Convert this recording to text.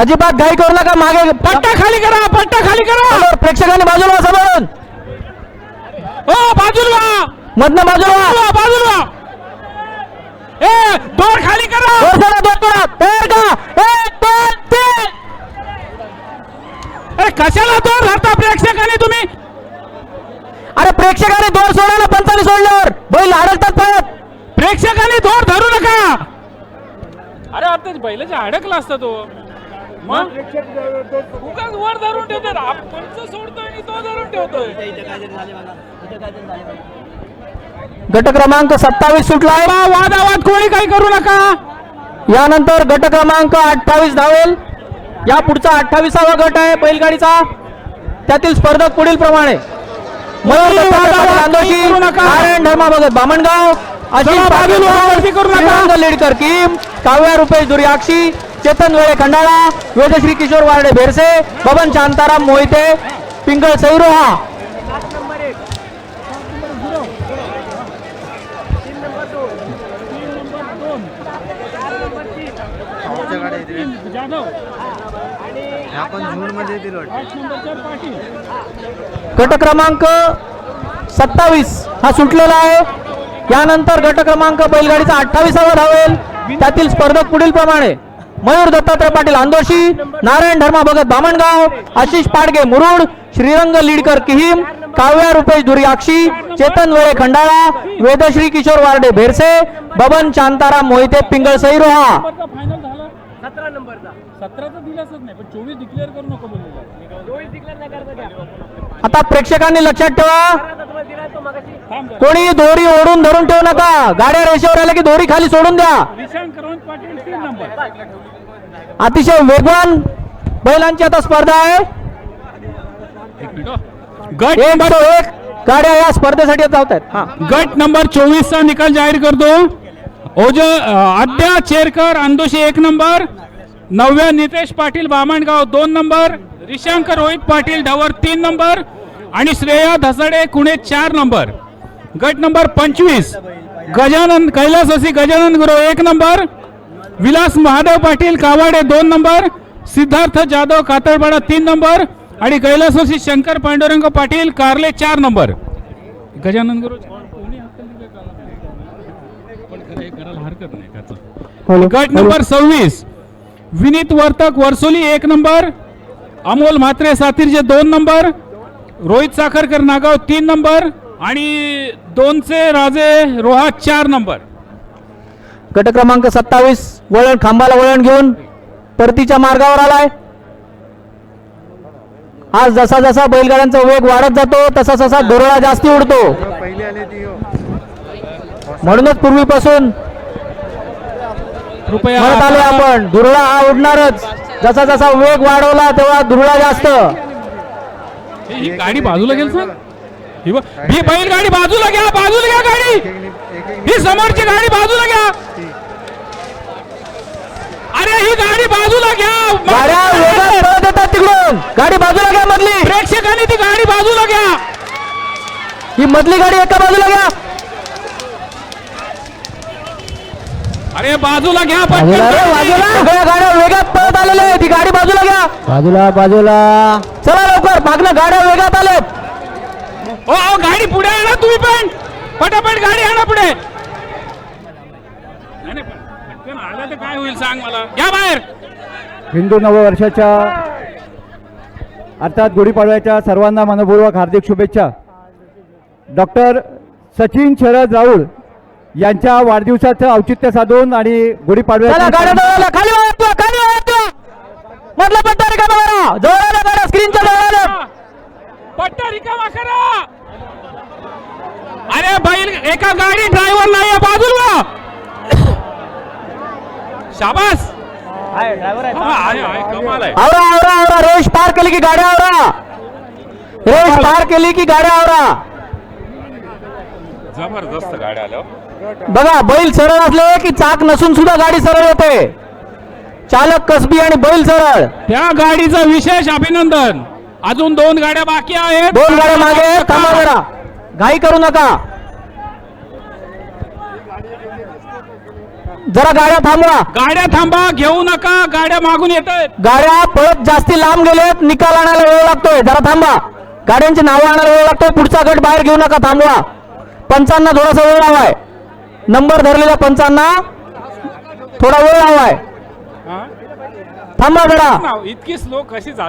अजिबात घाई करू नका मागे पट्टा खाली करा पट्टा खाली करा. प्रेक्षकांनी बाजूला व्हा समोरून हो बाजूला. मधनं बाजूला. बाजूला. ए दोर खाली करा. दोन करा. तयार का एक दोन तीन. अरे कशाला दोर धरता प्रेक्षकांनी तुम्ही? अरे प्रेक्षकांनी दोन सोडा ना पंचाने सोडल्यावर बैल अडकतात परत. प्रेक्षकांनी दोर धरू नका. अरे आता बैलाच्या अडकला असता तो. मग? उगाच वर धरून ठेवतात. आपण सोडतोय आणि तो धरून ठेवतोय. गट क्रमांक सत्तावीस सुटलाय बा, वादावाद कोणी काही करू नका. यानंतर गट क्रमांक अठ्ठावीस धावेल. या पुढचा अठ्ठावीसावा गट आहे बैलगाडीचा. त्यातील स्पर्धक पुढील प्रमाणे. बामणगाव वरती करू नका. लेडकर किम काव्या रुपेश दुर्याक्षी चेतन वेळे खंडाळा वेदश्री किशोर वारडे भेरसे बबन शांताराम मोहिते पिंगळ सैरोहा. गट क्रमांक सत्तावीस हा सुटलेला आहे. यानंतर गट क्रमांक बैलगाडीचा अठ्ठावीसावा धावेल. त्यातील स्पर्धक पुढील प्रमाणे मयूर दत्तात्रय पाटील आंदोशी नारायण धर्मा भगत बामणगाव आशिष पाडगे मुरुड श्रीरंग लीडकर किहीम काव्या रुपेश दुर्याक्षी चेतन वेळे खंडाळा वेदश्री किशोर वारडे भेरसे बबन शांताराम मोहिते पिंगळ सैरोहा. आता प्रेक्षकांनी लक्षात ठेवा. कोणी दोरी ओढून धरून ठेवू नका. गाड्या रेषेवर आल्या की दोरी खाली सोडून द्या. अतिशय वेगवान बैलांची आता स्पर्धा आहे. गट एक नंबर सो एक गाड्या या स्पर्धेसाठी जात आहेत. हा. गट नंबर चोवीस चा निकाल जाहीर करतो. ओज आद्या चेरकर अंदोशी एक नंबर. नवव्या नितेश पाटील बामणगाव दोन नंबर. रिशांक रोहित पाटील ढवर तीन नंबर. आणि श्रेया धसडे कुणे चार नंबर. गट नंबर पंचवीस. गजानन कैलासवासी गजानन गुरु एक नंबर. विलास महादेव पाटील कावाडे दोन नंबर सिद्धार्थ जाधव कातळपाडा तीन नंबर आणि कैलासवासी शंकर पांडुरंग पाटील कारले चार नंबर. गजानन गुरु गट नंबर सव्वीस विनीत वर्तक वर्सोली एक नंबर अमोल म्हात्रे सातीरचे दोन नंबर रोहित साखरकर नागाव तीन नंबर आणि दोनचे राजे रोहा चार नंबर. गट क्रमांक सत्तावीस वळण खांबाला वळण घेऊन परतीच्या मार्गावर आलाय. आज जसा जसा बैलगाड्यांचा वेग वाढत जातो तसा तसा दुरळा जास्ती उडतो. म्हणूनच पूर्वीपासून म्हणत आले आपण दुरळा हा उडणारच. जसा जसा वेग वाढवला तेव्हा दुरळा जास्त. ही गाडी बाजूला गेल सर? ही बैलगाडी बाजूला घ्या बाजूला घ्या गाडी. ही समोरची गाडी बाजूला घ्या अरे ही गाडी बाजूला घ्या गाड्या वेगात पळत येतात तिकडून. गाडी बाजूला घ्या मधली. प्रेक्षकांनी ती गाडी बाजूला घ्या. ही मधली गाडी एका बाजूला घ्या. अरे बाजूला घ्या बाजूला. सगळ्या गाड्या वेगात पळत आलेल्या आहेत. ती गाडी बाजूला घ्या. बाजूला बाजूला. चला लवकर. मागणं गाड्या वेगात आलेत. ओ ओ, गाडी पुढे आणा तुम्ही पण. पटापट गाडी आणा पुढे नाही, नाही, पण पटकन आलं तर काय होईल सांग मला. या बाहेर. हिंदू नववर्षाच्या अर्थात गुढीपाडव्याच्या सर्वांना मनपूर्वक हार्दिक शुभेच्छा. डॉक्टर सचिन शरद राऊळ यांच्या वाढदिवसाचं औचित्य साधून आणि चला गुढीपाडव्याच्या गाड्या जवळ खाली वाजवा खाली वाजवा मधला पट्टा रिकामा करा जवळ आल्या गाड्या स्क्रीनच्या जवळ आल्या पट्टा रिकामा करा अरे बैल एका गाडी ड्रायव्हर नाही आहे, बाजूला शाबास! हा, आहे, आहे, कमाल आहे. आवरा आवरा आवरा रेष पार केली की गाड्या आवरा. रेष पार केली की गाड्या आवरा. जबरदस्त गाड्या आल्या हो. बघा बैल सरळ असले की चाक नसून सुद्धा गाडी सरळ होते चालक कसबी आणि बैल सरळ. त्या गाडीचं विशेष अभिनंदन. अजून दोन गाड्या बाकी आहेत. दोन गाड्या मागे थांबा जरा. घाई करू नका. जरा गाड्या थांबवा. गाड्या थांबा घेऊ नका गाड्या मागून येत आहेत गाड्या पळत जास्ती लांब गेलेत निकाल आणायला वेळ लागतोय. जरा थांबा. गाड्यांची नावं आणायला वेळ लागतोय पुढचा गट बाहेर घेऊ नका थांबवा. पंचांना थोडासा वेळ हवाय. नंबर धरलेल्या पंचांना थोडा वेळ हवाय. थांबा जरा. इतकी स्लो कशी